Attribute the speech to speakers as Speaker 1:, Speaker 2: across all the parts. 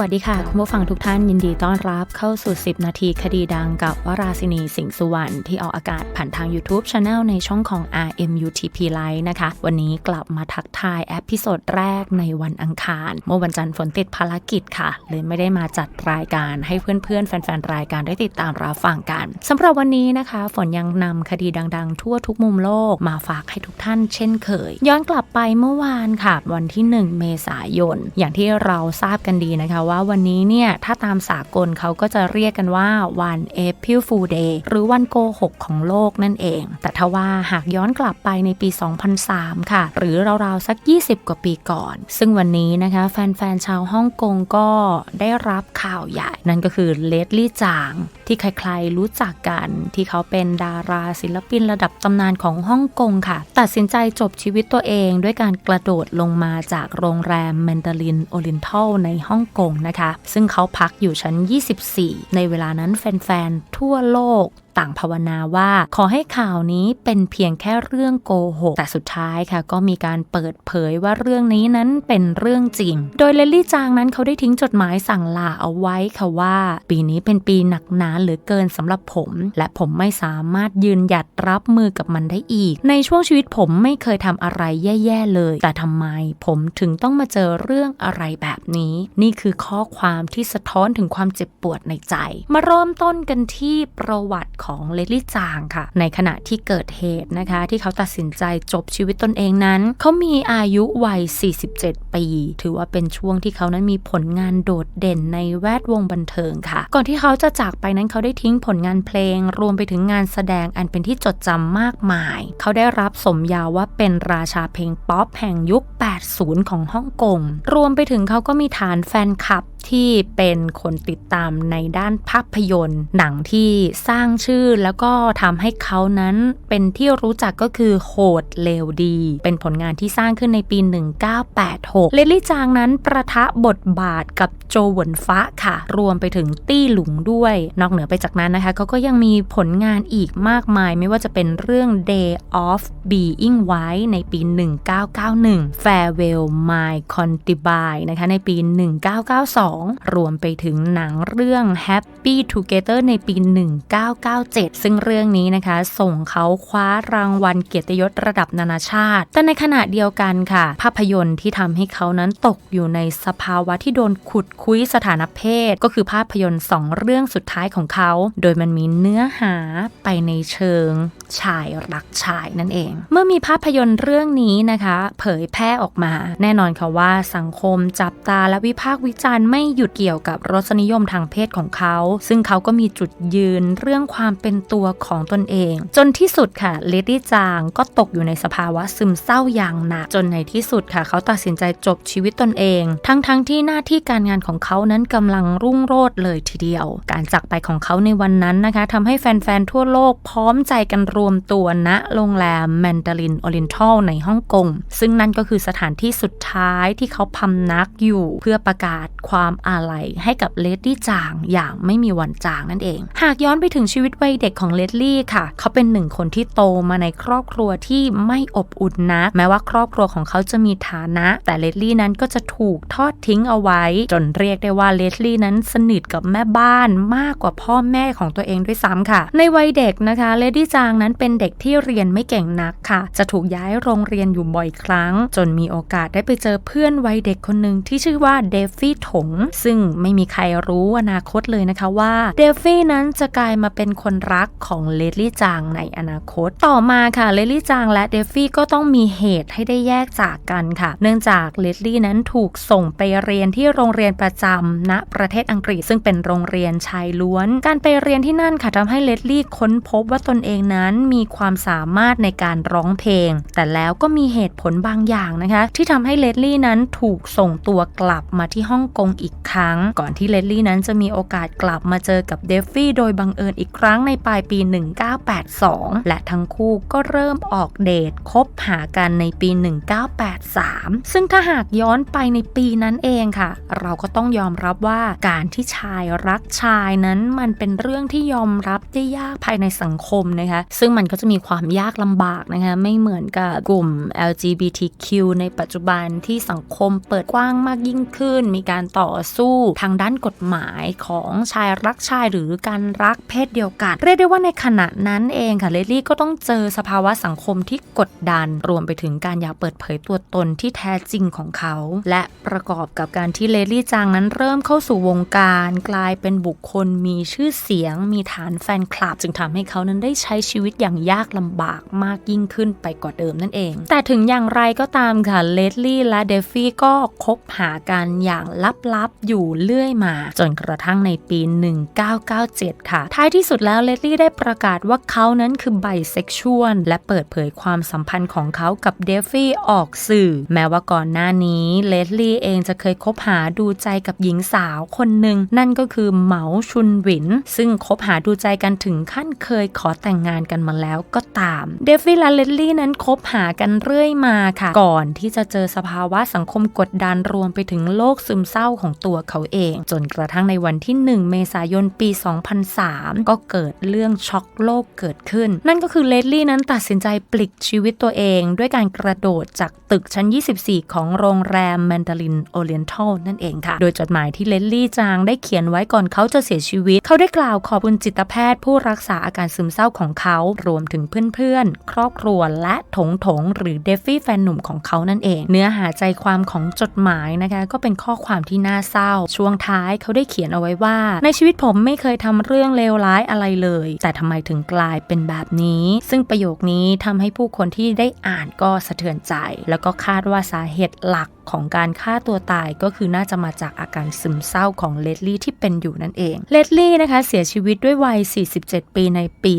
Speaker 1: วัสดีค่ะ คุณผู้ฟังทุกท่านยินดีต้อนรับเข้าสู่ 10 นาทีคดีดังกับวราศินีสิงห์สุวรรณที่ออกอากาศผ่านทาง YouTube Channel ในช่องของ RMUTP Live นะคะ วันนี้กลับมาทักทายแอพิโซดแรกในวันอังคาร เมื่อวันจันทร์ฝนติดภารกิจค่ะ เลยไม่ได้มาจัดรายการให้เพื่อนๆ แฟนๆ รายการได้ติดตามรับฟังกันสำหรับวันนี้นะคะ ฝนยังนำคดีดัง ๆ ทั่วทุกมุมโลกมาฝากให้ทุกท่านเช่นเคย ย้อนกลับไปเมื่อวานค่ะ วันที่ 1 เมษายน อย่างที่เราทราบกันดีนะคะว่าวันนี้เนี่ย ถ้าตามสากลเขาก็จะเรียกกันว่าวัน April Fool Day หรือวันโกหกของโลกนั่นเอง แต่ทว่าหากย้อนกลับไปในปี 2003 ค่ะ หรือราวๆ สัก 20 กว่าปีก่อน ซึ่งวันนี้นะคะ แฟน ๆ ชาวฮ่องกงก็ได้รับข่าวใหญ่ นั่นก็คือเลดลี่จาง ที่ใครๆรู้จักกันที่เขาเป็นดาราศิลปินระดับตำนานของฮ่องกงค่ะ ตัดสินใจจบชีวิตตัวเองด้วยการกระโดดลงมาจากโรงแรมเมนเดลินโอลินทัลในฮ่องกงนะคะ ซึ่งเขาพักอยู่ชั้น 24 ในเวลานั้นแฟนๆ ทั่วโลก ต่างภาวนาว่า ขอให้ข่าวนี้เป็นเพียงแค่เรื่องโกหก แต่สุดท้ายค่ะ ก็มีการเปิดเผยว่าเรื่องนี้นั้นเป็นเรื่องจริง โดยเลลี่จางนั้นเขาได้ทิ้งจดหมายสั่งลาเอาไว้ค่ะว่า ปีนี้เป็นปีหนักหนาเหลือเกินสำหรับผม และผมไม่สามารถยืนหยัดรับมือกับมันได้อีก ในช่วงชีวิตผมไม่เคยทำอะไรแย่ๆเลย แต่ทำไมผมถึงต้องมาเจอเรื่องอะไรแบบนี้ นี่คือข้อความที่สะท้อนถึงความเจ็บปวดในใจ มาเริ่มต้นกันที่ประวัติของเลลี่จางค่ะ ในขณะที่เกิดเหตุนะคะ ที่เขาตัดสินใจจบชีวิตตนเองนั้น เขามีอายุวัย 47 ปี ถือว่าเป็นช่วงที่เขานั้นมีผลงานโดดเด่นในแวดวงบันเทิงค่ะ ก่อนที่เขาจะจากไปนั้นเขาได้ทิ้งผลงานเพลง รวมไปถึงงานแสดงอันเป็นที่จดจำมากมาย เขาได้รับสมญาว่าเป็นราชาเพลงป๊อปแห่งยุค 80 ของฮ่องกง รวมไปถึงเขาก็มีฐานแฟนคลับ ที่เป็นคนติดตามในด้านภาพยนตร์ หนังที่สร้างชื่อแล้วก็ทำให้เขานั้นเป็นที่รู้จักก็คือโหดเลวดี เป็นผลงานที่สร้างขึ้นในปี 1986 เลลี่จางนั้นประทะบทบาทกับโจหวนฟ้าค่ะ รวมไปถึงตี้หลุงด้วย นอกเหนือไปจากนั้นนะคะเขาก็ยังมีผลงานอีกมากมาย ไม่ว่าจะเป็นเรื่อง Day of Being White ในปี 1991 Farewell My Concubine นะคะในปี 1992รวมไปถึงหนังเรื่อง Happy Together ในปี 1997 ซึ่งเรื่องนี้นะคะ ส่งเขาคว้ารางวัลเกียรติยศระดับนานาชาติ แต่ในขณะเดียวกันค่ะ ภาพยนตร์ที่ทำให้เขานั้นตกอยู่ในสภาวะที่โดนขุดคุยสถานเพศ ก็คือภาพยนตร์สองเรื่องสุดท้ายของเขา โดยมันมีเนื้อหาไปในเชิงชายรักชายนั่นเอง เมื่อมีภาพยนตร์เรื่องนี้นะคะ เผยแพร่ออกมา แน่นอนค่ะว่าสังคมจับตาและวิพากษ์วิจารณ์ไม่หยุดเกี่ยวกับรสนิยมทางเพศของเขา ซึ่งเขาก็มีจุดยืนเรื่องความเป็นตัวของตนเอง จนที่สุดค่ะเลดี้จางก็ตกอยู่ในสภาวะซึมเศร้าอย่างหนักจนในที่สุดค่ะ เขาตัดสินใจจบชีวิตตนเอง ทั้งๆทที่หน้าที่การงานของเขานั้นกำลังรุ่งโรจน์เลยทีเดียว การจากไปของเขาในวันนั้นนะคะทำให้แฟนๆทั่วโลกพร้อมใจกันรวมตัวณโรงแรมแมนดารินโอริเอนทัลในฮ่องกง ซึ่งนั่นก็คือสถานที่สุดท้ายที่เขาพำนักอยู่เพื่อประกาศความอาลัยให้กับเลดดี้จางอย่างไม่มีวันจางนั่นเอง หากย้อนไปถึงชีวิตวัยเด็กของเลดลี่ค่ะ เขาเป็นหนึ่งคนที่โตมาในครอบครัวที่ไม่อบอุ่นนัก แม้ว่าครอบครัวของเขาจะมีฐานะ แต่เลดลี่นั้นก็จะถูกทอดทิ้งเอาไว้ จนเรียกได้ว่าเลดลี่นั้นสนิทกับแม่บ้านมากกว่าพ่อแม่ของตัวเองด้วยซ้ำค่ะ ในวัยเด็กนะคะเลดดี้จางนั้นเป็นเด็กที่เรียนไม่เก่งนักค่ะ จะถูกย้ายโรงเรียนอยู่บ่อยครั้ง จนมีโอกาสได้ไปเจอเพื่อนวัยเด็กคนหนึ่งที่ชื่อว่าเดฟฟี่ถง ซึ่งไม่มีใครรู้อนาคตเลยนะคะว่าเดฟฟี่นั้นจะกลายมาเป็นคนรักของเลดลี่จางในอนาคต ต่อมาค่ะเลดลี่จางและเดฟฟี่ก็ต้องมีเหตุให้ได้แยกจากกันค่ะ เนื่องจากเลดลี่นั้นถูกส่งไปเรียนที่โรงเรียนประจำณประเทศอังกฤษซึ่งเป็นโรงเรียนชายล้วน การไปเรียนที่นั่นค่ะทำให้เลดลี่ค้นพบว่าตนเองนั้นมีความสามารถในการร้องเพลง แต่แล้วก็มีเหตุผลบางอย่างนะคะ ที่ทำให้เลดลี่นั้นถูกส่งตัวกลับมาที่ฮ่องกงอีกครั้ง ก่อนที่เลดลี่นั้นจะมีโอกาสกลับมาเจอกับเดฟฟี่โดยบังเอิญอีกครั้งในปลายปี 1982 และทั้งคู่ก็เริ่มออกเดทคบหากันในปี 1983 ซึ่งถ้าหากย้อนไปในปีนั้นเองค่ะ เราก็ต้องยอมรับว่าการที่ชายรักชายนั้นมันเป็นเรื่องที่ยอมรับได้ยากภายในสังคมนะคะซซึ่งมันก็จะมีความยากลำบากนะคะ ไม่เหมือนกับกลุ่ม LGBTQ ในปัจจุบันที่สังคมเปิดกว้างมากยิ่งขึ้น มีการต่อสู้ทางด้านกฎหมายของชายรักชายหรือการรักเพศเดียวกัน เรียกได้ว่าในขณะนั้นเองค่ะเลลี่ก็ต้องเจอสภาวะสังคมที่กดดัน รวมไปถึงการอยากเปิดเผยตัวตนที่แท้จริงของเขา และประกอบกับการที่เลลี่จางนั้นเริ่มเข้าสู่วงการกลายเป็นบุคคลมีชื่อเสียง มีฐานแฟนคลับ จึงทำให้เขานั้นได้ใช้ชีวิตอย่างยากลำบากมากยิ่งขึ้นไปกว่าเดิมนั่นเอง แต่ถึงอย่างไรก็ตามค่ะเลดลี่และเดฟฟี่ก็คบหากันอย่างลับๆอยู่เรื่อยมา จนกระทั่งในปี 1997 ค่ะ ท้ายที่สุดแล้วเลดลี่ได้ประกาศว่าเขานั้นคือไบเซ็กชวลและเปิดเผยความสัมพันธ์ของเขากับเดฟฟี่ออกสื่อ แม้ว่าก่อนหน้านี้เลดลี่เองจะเคยคบหาดูใจกับหญิงสาวคนหนึ่งนั่นก็คือเหมาชุนหวิน ซึ่งคบหาดูใจกันถึงขั้นเคยขอแต่งงานกันมาแล้วก็ตาม เดฟฟี่และเลดลี่นั้นคบหากันเรื่อยมาค่ะ ก่อนที่จะเจอสภาวะสังคมกดดันรวมไปถึงโรคซึมเศร้าของตัวเขาเอง จนกระทั่งในวันที่ 1 เมษายนปี 2003 ก็เกิดเรื่องช็อกโลกเกิดขึ้น นั่นก็คือเลดลี่นั้นตัดสินใจปลิกชีวิตตัวเอง ด้วยการกระโดดจากตึกชั้น 24 ของโรงแรมแมนดารินโอเลียนทัลนั่นเองค่ะ โดยจดหมายที่เลดลี่จางได้เขียนไว้ก่อนเขาจะเสียชีวิต เขาได้กล่าวขอบคุณจิตแพทย์ผู้รักษาอาการซึมเศร้าของเขารวมถึงเพื่อนๆ ครอบครัวและถงถงหรือเดฟฟี่แฟนหนุ่มของเขานั่นเอง เนื้อหาใจความของจดหมายนะคะ ก็เป็นข้อความที่น่าเศร้า ช่วงท้ายเขาได้เขียนเอาไว้ว่า ในชีวิตผมไม่เคยทำเรื่องเลวร้ายอะไรเลย แต่ทำไมถึงกลายเป็นแบบนี้ ซึ่งประโยคนี้ทำให้ผู้คนที่ได้อ่านก็สะเทือนใจ แล้วก็คาดว่าสาเหตุหลัก ของการฆ่าตัวตายก็คือน่าจะมาจากอาการซึมเศร้าของเลดลี่ที่เป็นอยู่นั่นเอง เลดลี่นะคะเสียชีวิตด้วยวัย 47 ปีในปี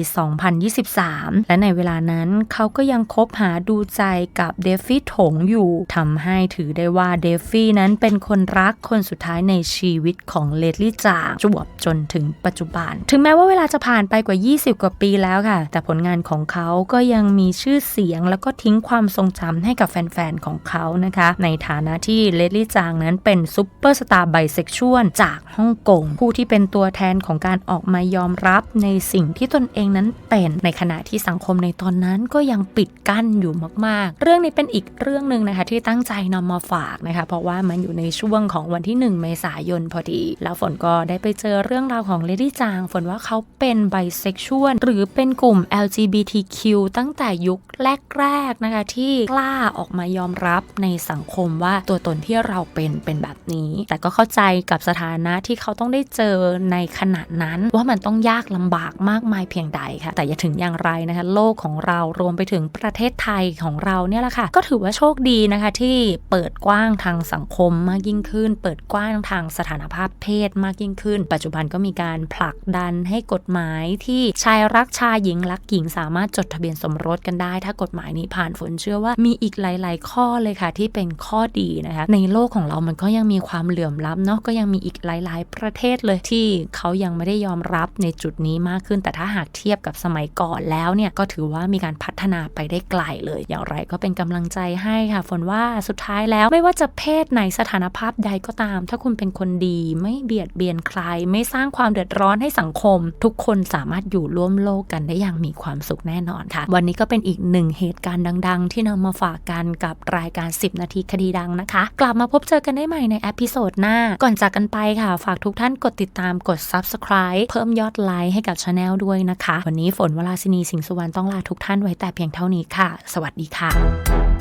Speaker 1: 2023 และในเวลานั้นเขาก็ยังคบหาดูใจกับเดฟฟี่ถงอยู่ทำให้ถือได้ว่าเดฟฟี่นั้นเป็นคนรักคนสุดท้ายในชีวิตของเลดลี่จางจวบจนถึงปัจจุบัน ถึงแม้ว่าเวลาจะผ่านไปกว่า 20 กว่าปีแล้วค่ะ แต่ผลงานของเขาก็ยังมีชื่อเสียงแล้วก็ทิ้งความทรงจำให้กับแฟนๆของเขานะคะ ในฐานะที่เลดลี่จางนั้นเป็นซุปเปอร์สตาร์ไบเซ็กชวลจากฮ่องกง ผู้ที่เป็นตัวแทนของการออกมายอมรับในสิ่งที่ตนเองนั้นเป็นในขณะที่สังคมในตอนนั้นก็ยังปิดกั้นอยู่มาก ๆ เรื่องนี้เป็นอีกเรื่องหนึ่งนะคะที่ตั้งใจนำมาฝากนะคะ เพราะว่ามันอยู่ในช่วงของวันที่ 1 เมษายนพอดี แล้วฝนก็ได้ไปเจอเรื่องราวของเลดี้จาง ฝนว่าเขาเป็นไบเซ็กชวลหรือเป็นกลุ่ม LGBTQ ตั้งแต่ยุคแรกๆนะคะที่กล้าออกมายอมรับในสังคมว่าตัวตนที่เราเป็นเป็นแบบนี้ แต่ก็เข้าใจกับสถานะที่เขาต้องได้เจอในขณะนั้น ว่ามันต้องยากลำบากมากมายเพียงใดค่ะ แต่อย่าถึงอย่างไรนะคะโลกของเรารวมไปถึงประเทศไทยของเราเนี่ยแหละค่ะ ก็ถือว่าโชคดีนะคะที่เปิดกว้างทางสังคมมากยิ่งขึ้น เปิดกว้างทางสถานภาพเพศมากยิ่งขึ้น ปัจจุบันก็มีการผลักดันให้กฎหมายที่ชายรักชายหญิงรักหญิงสามารถจดทะเบียนสมรสกันได้ถ้ากฎหมายนี้ผ่านฝนเชื่อว่ามีอีกหลาย ๆ ข้อเลยค่ะที่เป็นข้อดีนะคะ ในโลกของเรามันก็ยังมีความเหลื่อมล้ำเนาะก็ยังมีอีกหลาย ๆ ประเทศเลยที่เขายังไม่ได้ยอมรับในจุดนี้มากขึ้น แต่ถ้าหากเทียบกับสมัยก่อนแล้วเนี่ยก็ถือว่ามีการพัฒนาไปได้ไกลเลย อย่างไรก็เป็นกำลังใจให้ค่ะฝนว่าสุดท้ายแล้วไม่ว่าจะเพศไหนสถานภาพใดก็ตาม ถ้าคุณเป็นคนดีไม่เบียดเบียนใคร ไม่สร้างความเดือดร้อนให้สังคม ทุกคนสามารถอยู่ร่วมโลกกันได้อย่างมีความสุขแน่นอนค่ะ วันนี้ก็เป็นอีกหนึ่งเหตุการณ์ดัง ๆ ที่นำมาฝากกันกับรายการ 10 นาทีคดีดังนะคะ กลับมาพบเจอกันได้ใหม่ในเอพิโซดหน้า ก่อนจากกันไปค่ะ ฝากทุกท่านกดติดตามกด subscribe เพิ่มยอดไลค์ให้กับช anel ด้วยนะคะ วันนี้ฝนวราศินีสิงห์สุวรรณต้องลาทุกท่านไว้แต่เพียงเท่านี้ค่ะ สวัสดีค่ะ